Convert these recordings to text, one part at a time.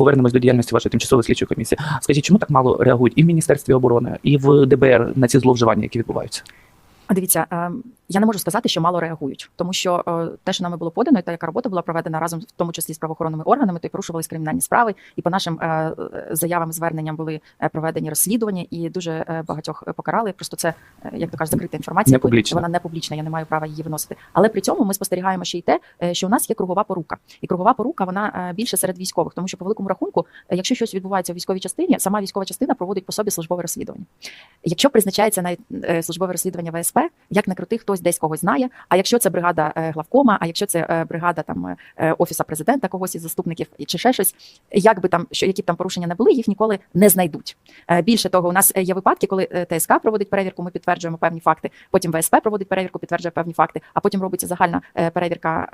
повернемось до діяльності вашої тимчасової слідчої комісії. Скажіть, чому так мало реагують і в Міністерстві оборони, і в ДБР на ці зловживання, які відбуваються? Дивіться, е, я не можу сказати, що мало реагують, тому що е, те, що нами було подано, і та яка робота була проведена разом, в тому числі з правоохоронними органами, то й порушувались кримінальні справи. І по нашим е, заявам, зверненням були проведені розслідування, і дуже багатьох покарали. Просто це, як то кажуть, закрита інформація. Не публічна. Вона не публічна, я не маю права її виносити. Але при цьому ми спостерігаємо ще й те, що у нас є кругова порука, і кругова порука вона більше серед військових, тому що по великому рахунку, якщо щось відбувається в військовій частині, сама військова частина проводить по собі службове розслідування. Якщо призначається навіть службове розслідування ВСП, як не крути, хтось десь когось знає. А якщо це бригада е, главкома, а якщо це е, бригада там е, офіса президента, когось із заступників чи ще щось, як би там що які б там порушення не були, їх ніколи не знайдуть. Більше того, у нас є випадки, коли ТСК проводить перевірку, ми підтверджуємо певні факти. Потім ВСП проводить перевірку, підтверджує певні факти, а потім робиться загальна перевірка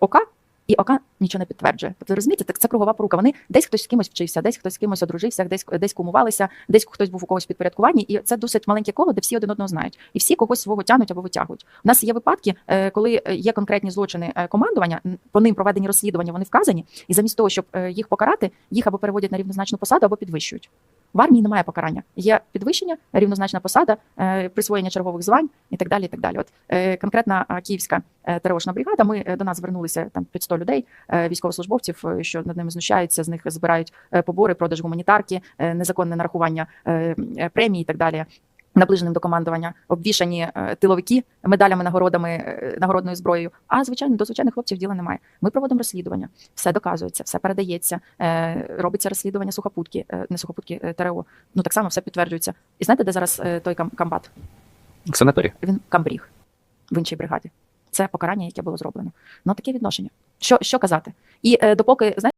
ОК. І ОК нічого не підтверджує. Тобто розумієте, так це кругова порука. Вони десь хтось з кимось вчився, десь хтось з кимось одружився, десь десь кумувалися, десь хтось був у когось підпорядкуванні, і це досить маленьке коло, де всі один одного знають, і всі когось свого тянуть або витягують. У нас є випадки, е, коли є конкретні злочини е, командування, по ним проведені розслідування, вони вказані, і замість того, щоб е, їх покарати, їх або переводять на рівнозначну посаду, або підвищують. В армії немає покарання. Є підвищення, рівнозначна посада, е, присвоєння чергових звань і так далі. І так далі. От е, конкретна київська терошна бригада. Ми е, до нас звернулися там під 100 людей, е, військовослужбовців, е, що над ними знущаються, з них збирають е, побори, продаж гуманітарки, е, незаконне нарахування е, е, премій і так далі. Наближеним до командування обвішані е, тиловики медалями, нагородами, е, нагородною зброєю. А звичайно, до звичайних хлопців діла немає. Ми проводимо розслідування, все доказується, все передається, е, робиться розслідування сухопутки, е, не сухопутки е, ТРО. Ну так само все підтверджується. І знаєте, де зараз е, той кам- комбат? В санаторії? Він камбріг в іншій бригаді. Це покарання, яке було зроблено. Ну таке відношення. Що, що казати? І е, допоки знаєте,